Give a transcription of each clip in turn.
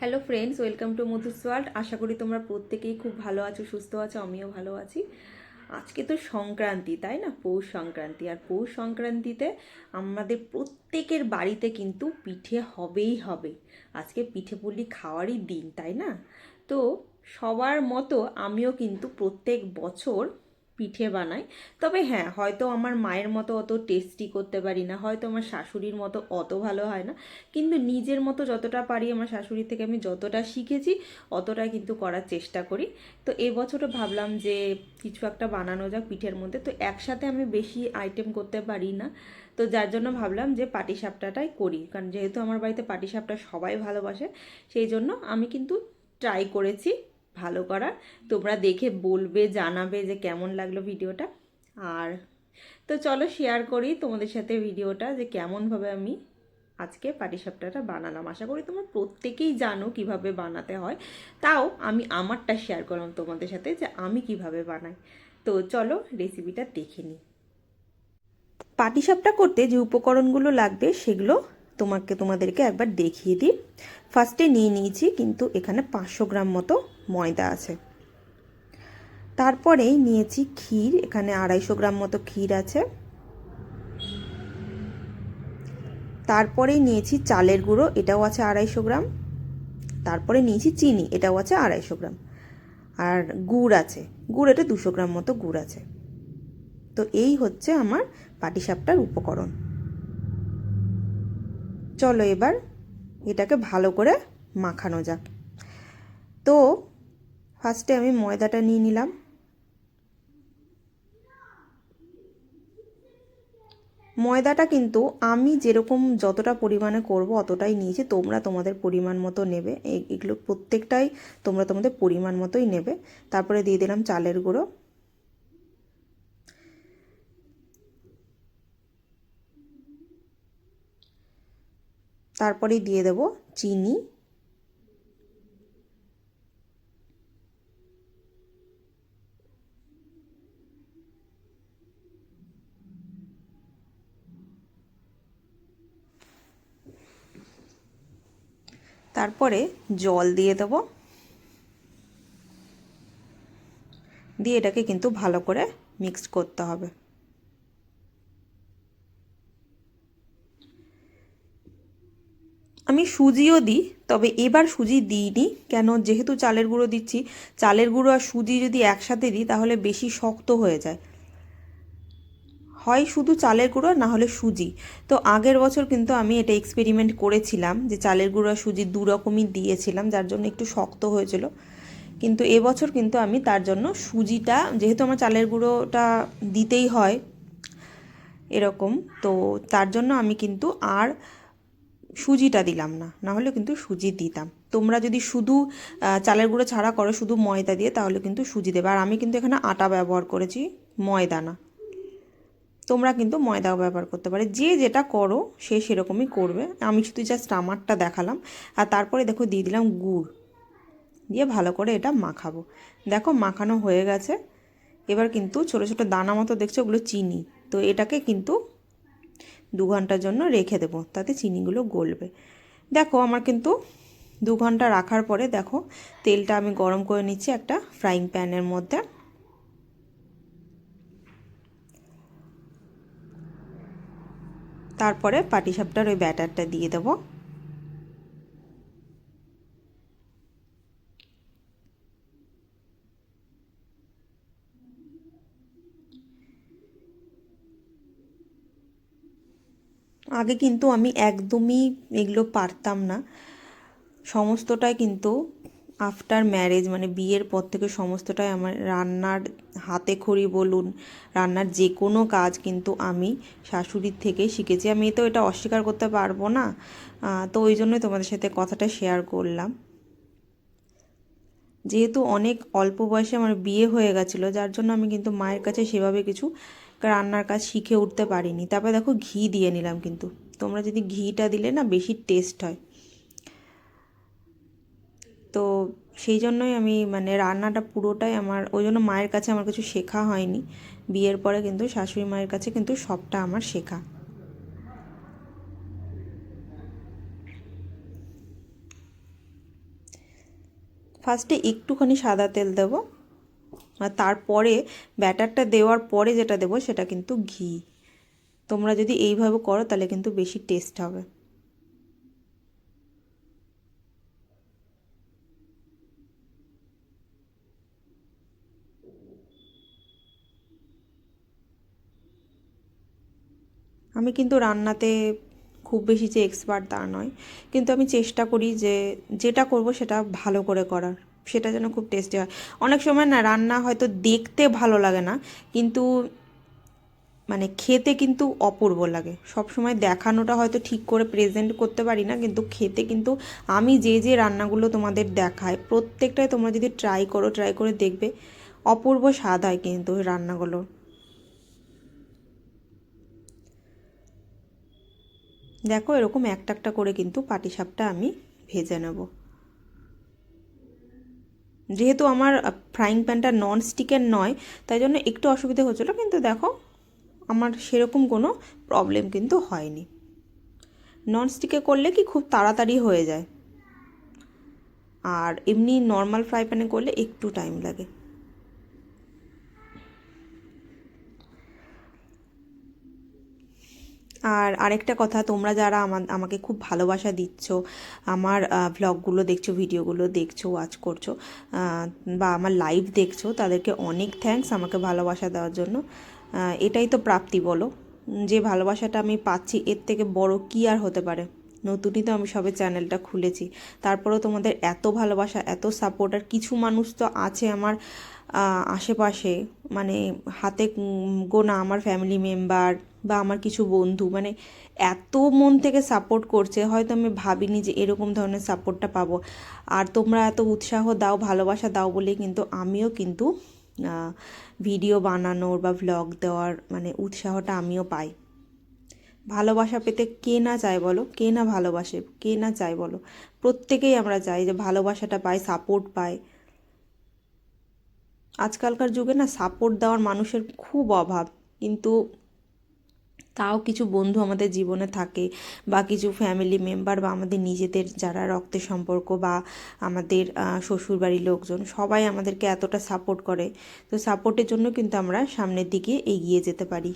Hello friends welcome to Madhu's world আশা করি তোমরা প্রত্যেকেই খুব ভালো আছো, সুস্থ আছো, আমিও ভালো আছি। আজকে তো সংক্রান্তি, তাই না? পৌষ সংক্রান্তি। আর পৌষ সংক্রান্তিতে আমাদের প্রত্যেকের বাড়িতে কিন্তু পিঠে হবেই হবে। আজকে পিঠে পুলি খাওয়ারই দিন, তাই না? তো সবার মতো আমিও কিন্তু প্রত্যেক বছর পিঠে বানাই। তবে হ্যাঁ হয়তো আমার মায়ের মতো অত টেস্টি করতে পারি না, হয়তো আমার শাশুড়ির মতো অত ভালো হয় না। কিন্তু নিজের মতো যতটা পারি আমার শাশুড়ির থেকে আমি যতটা শিখেছি, অতটা কিন্তু করার চেষ্টা করি। তো এবছরও ভাবলাম যে কিছু একটা বানানো যাক পিঠের মধ্যে। তো একসাথে আমি বেশি আইটেম করতে পারি না। তো যার জন্য ভাবলাম যে পাটিসাপটাটাই করি। কারণ যেহেতু আমার বাড়িতে পাটিসাপটা সবাই ভালোবাসে, সেই জন্য আমি কিন্তু ট্রাই করেছি। ভালো করার। তোমরা দেখে বলবে, জানাবে যে কেমন লাগল ভিডিওটা। আর তো চলো শেয়ার করি তোমাদের সাথে ভিডিওটা, যে কেমনভাবে আমি আজকে পাটিসাপটাটা বানালাম। আশা করি তোমরা প্রত্যেকেই জানো কীভাবে বানাতে হয়। তাও আমি আমারটা শেয়ার করলাম তোমাদের সাথে যে আমি কীভাবে বানাই। তো চলো রেসিপিটা দেখে নিই। পাটিসাপটা করতে যে উপকরণগুলো লাগবে সেগুলো তোমাকে, তোমাদেরকে একবার দেখিয়ে দিই। ফার্স্টে নিয়ে নিয়েছি কিন্তু এখানে পাঁচশো গ্রাম মতো ময়দা আছে। তারপরে নিয়েছি ক্ষীর, এখানে আড়াইশো গ্রাম মতো ক্ষীর আছে। তারপরে নিয়েছি চালের গুঁড়ো, এটাও আছে আড়াইশো গ্রাম। তারপরে নিয়েছি চিনি, এটাও আছে আড়াইশো গ্রাম। আর গুড় আছে গুড় এটা দুশো গ্রাম মতো গুড় আছে। তো এই হচ্ছে আমার পাটিসাপটার উপকরণ। চলো এবার এটাকে ভালো করে মাখানো যাক। তো ফার্স্টে আমি ময়দাটা নিয়ে নিলাম। ময়দাটা কিন্তু আমি যেরকম যতটা পরিমাণে করব অতটাই নিয়েছি, তোমরা তোমাদের পরিমাণ মতো নেবে। এগুলো প্রত্যেকটাই তোমরা তোমাদের পরিমাণ মতোই নেবে। তারপরে দিয়ে দিলাম চালের গুঁড়ো। তারপরে দিয়ে দেব চিনি। তারপরে জল দিয়ে দেব। দিয়ে এটাকে কিন্তু ভালো করে মিক্সড করতে হবে। আমি সুজিও দিই, তবে এবার সুজি দিইনি। কেন? যেহেতু চালের গুঁড়ো দিচ্ছি, চালের গুঁড়ো আর সুজি যদি একসাথে দিই, তাহলে বেশি শক্ত হয়ে যায়। হয় শুধু চালের গুঁড়ো, না হলে সুজি। তো আগের বছর কিন্তু আমি এটা এক্সপেরিমেন্ট করেছিলাম, যে চালের গুঁড়ো আর সুজি দু রকমই দিয়েছিলাম, যার জন্য একটু শক্ত হয়েছিল। কিন্তু এবছর কিন্তু আমি তার জন্য সুজিটা, যেহেতু আমার চালের গুঁড়োটা দিতেই হয় এরকম, তো তার জন্য আমি কিন্তু আর সুজিটা দিলাম না না হলে কিন্তু সুজি দিতাম। তোমরা যদি শুধু চালের গুঁড়ো ছাড়া করো শুধু ময়দা দিয়ে, তাহলে কিন্তু সুজি দেবে। আর আমি কিন্তু এখানে আটা ব্যবহার করেছি, ময়দা না। তোমরা কিন্তু ময়দাও ব্যবহার করতে পারে। যে যেটা করো, সে সেরকমই করবে। আমি শুধু জাস্ট আমারটা দেখালাম। আর তারপরে দেখো দিয়ে দিলাম গুড়। দিয়ে ভালো করে এটা মাখাবো। দেখো মাখানো হয়ে গেছে। এবার কিন্তু ছোটো ছোটো দানা মতো দেখছ, ওগুলো চিনি। তো এটাকে কিন্তু দু ঘণ্টার জন্য রেখে দেবো, তাতে চিনিগুলো গলবে। দেখো আমার কিন্তু দু ঘণ্টা রাখার পরে দেখো তেলটা আমি গরম করে নিচ্ছি একটা ফ্রাইং প্যানের মধ্যে। তারপরে পাটিসাপটার ওই ব্যাটারটা দিয়ে দেবো। আগে কিন্তু আমি একদমই এগুলো পারতাম না। সমস্তটাই কিন্তু আফটার ম্যারেজ মানে বিয়ের পর থেকে সমস্তটাই আমার রান্নার হাতে খড়ি বলুন, রান্নার যে কোনো কাজ কিন্তু আমি শাশুড়ির থেকেই শিখেছি। আমি তো এটা অস্বীকার করতে পারব না তো ওই জন্যই তোমাদের সাথে কথাটা শেয়ার করলাম। যেহেতু অনেক অল্প বয়সে আমার বিয়ে হয়ে গেছিল, যার জন্য আমি কিন্তু মায়ের কাছে সেভাবে কিছু রান্নার কাজ শিখে উঠতে পারিনি। তারপরে দেখো ঘি দিয়ে নিলাম কিন্তু। তোমরা যদি ঘিটা দিলে না বেশি টেস্ট হয়। তো সেই জন্যই আমি মানে রান্নাটা পুরোটাই আমার, ওই জন্য মায়ের কাছে আমার কিছু শেখা হয়নি। বিয়ের পরে কিন্তু শাশুড়ি মায়ের কাছে কিন্তু সবটা আমার শেখা। ফার্স্টে একটুখানি সাদা তেল দেব। আর তারপরে ব্যাটারটা দেওয়ার পরে যেটা দেবো সেটা কিন্তু ঘি। তোমরা যদি এইভাবে করো তাহলে কিন্তু বেশি টেস্ট হবে। আমি কিন্তু রান্নাতে খুব বেশি যে এক্সপার্ট তা নয়। কিন্তু আমি চেষ্টা করি যে যেটা করব সেটা ভালো করে করার। সেটা যেন খুব টেস্টি হয়। অনেক সময় না রান্না হয়তো দেখতে ভালো লাগে না, কিন্তু মানে খেতে কিন্তু অপূর্ব লাগে। সব সময় দেখানোটা হয়তো ঠিক করে প্রেজেন্ট করতে পারি না, কিন্তু খেতে কিন্তু আমি যে যে রান্নাগুলো তোমাদের দেখাই, প্রত্যেকটাই তোমরা যদি ট্রাই করো ট্রাই করে দেখবে, অপূর্ব স্বাদ হয় কিন্তু রান্নাগুলো। দেখো এরকম একটা একটা করে কিন্তু পাটিসাপটা আমি ভেজে নেব। যেহেতু আমার ফ্রাইং প্যানটা নন স্টিকের নয়, তাই জন্য একটু অসুবিধা হচ্ছিল, কিন্তু দেখো আমার সেরকম কোনো প্রবলেম কিন্তু হয়নি। নন স্টিকে করলে কি খুব তাড়াতাড়ি হয়ে যায়। আর এমনি নর্মাল ফ্রাই প্যানে করলে একটু টাইম লাগে। আর আরেকটা কথা, তোমরা যারা আমাকে খুব ভালোবাসা দিচ্ছ, আমার ভ্লগগুলো দেখছ ভিডিওগুলো দেখছ ওয়াচ করছ বা আমার লাইভ দেখছ, তাদেরকে অনেক থ্যাঙ্কস আমাকে ভালোবাসা দেওয়ার জন্য। এটাই তো প্রাপ্তি বলো। যে ভালোবাসাটা আমি পাচ্ছি, এর থেকে বড় কী আর হতে পারে? নতুনই তো আমি সবে চ্যানেলটা খুলেছি। তারপরেও তোমাদের এত ভালোবাসা, এত সাপোর্ট আর কিছু মানুষ তো আছে আমার আশেপাশে মানে হাতে গোনা, আমার ফ্যামিলি মেম্বার বা আমার কিছু বন্ধু মানে এত মন থেকে সাপোর্ট করছে, হয়তো আমি ভাবিনি যে এরকম ধরনের সাপোর্টটা পাবো। আর তোমরা এত উৎসাহ দাও, ভালোবাসা দাও বলে কিন্তু আমিও কিন্তু ভিডিও বানানোর বা ভ্লগ দেওয়ার মানে উৎসাহটা আমিও পাই। ভালোবাসা পেতে কে না চায় বলো? কে না ভালোবাসে? কে না চায় বলো? প্রত্যেকেই আমরা চাই যে ভালোবাসাটা পাই সাপোর্ট পাই আজকালকার যুগে না সাপোর্ট দেওয়ার মানুষের খুব অভাব। কিন্তু তাও কিছু বন্ধু আমাদের জীবনে থাকে বা কিছু ফ্যামিলি মেম্বার বা আমাদের নিজেদের যারা রক্তের সম্পর্ক বা আমাদের শ্বশুরবাড়ির লোকজন সবাই আমাদেরকে এতটা সাপোর্ট করে। তো সাপোর্টের জন্য কিন্তু আমরা সামনের দিকে এগিয়ে যেতে পারি।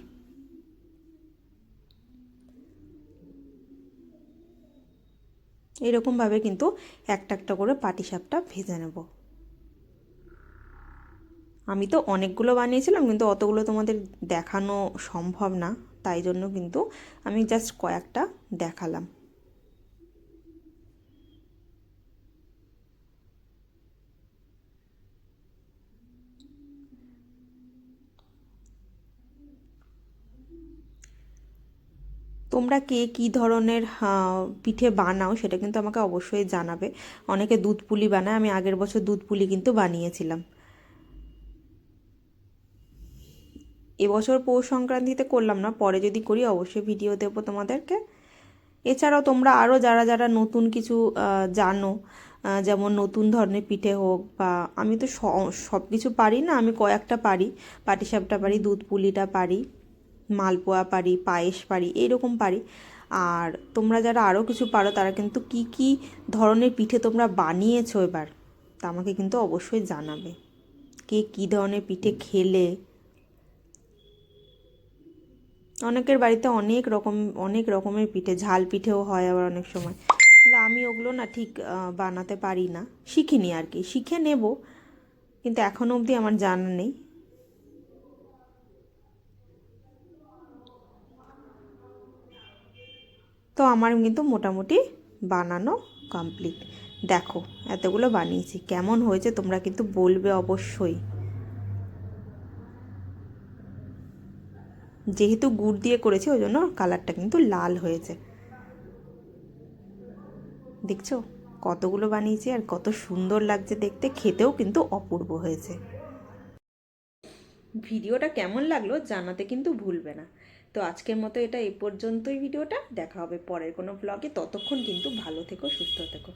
এরকমভাবে কিন্তু একটা একটা করে পাটিসাপটা ভেজে নেব। আমি তো অনেকগুলো বানিয়েছিলাম, কিন্তু অতগুলো তোমাদের দেখানো সম্ভব না। তাই জন্য কিন্তু আমি জাস্ট কয়েকটা দেখালাম। তোমরা কে কি ধরনের পিঠে বানাও সেটা কিন্তু আমাকে অবশ্যই জানাবে। অনেকে দুধ পুলি বানায়, আমি আগের বছর দুধ পুলি কিন্তু বানিয়েছিলাম। এবছর পৌষ সংক্রান্তিতে করলাম না, পরে যদি করি অবশ্যই ভিডিও দেবো তোমাদেরকে। এছাড়াও তোমরা আরও যারা যারা নতুন কিছু জানো যেমন নতুন ধরনের পিঠে হোক বা আমি তো সব কিছু পারি না, আমি কয়েকটা পারি। পাটিসাপটা পারি, দুধ পুলিটা পারি, মালপোয়া পারি, পায়েস পারি, এইরকম পারি। আর তোমরা যারা আরও কিছু পারো, তারা কিন্তু কি কি ধরনের পিঠে তোমরা বানিয়েছো এবার, তা আমাকে কিন্তু অবশ্যই জানাবে। কে কী ধরনের পিঠে খেলে অনেকের বাড়িতে অনেক রকম, অনেক রকমের পিঠে, ঝাল পিঠেও হয় আবার অনেক সময়। কিন্তু আমি ওগুলো না ঠিক বানাতে পারি না। শিখিনি আর কি, শিখে নেব, কিন্তু এখনও অবধি আমার জানা নেই। তো আমার কিন্তু মোটামুটি বানানো কমপ্লিট দেখো, এতগুলো বানিয়েছি, কেমন হয়েছে তোমরা কিন্তু বলবে অবশ্যই। যেহেতু গুড় দিয়ে করেছি, ওই জন্য কালারটা কিন্তু লাল হয়েছে। দেখছ? কতগুলো বানিয়েছি আর কত সুন্দর লাগছে দেখতে, খেতেও কিন্তু অপূর্ব হয়েছে। ভিডিওটা কেমন লাগল জানাতে কিন্তু ভুলবে না। তো আজকের মতো এটা এ পর্যন্তই ভিডিওটা, দেখা হবে পরের কোনো ব্লগে ততক্ষণ কিন্তু ভালো থেকো, সুস্থ থেকো।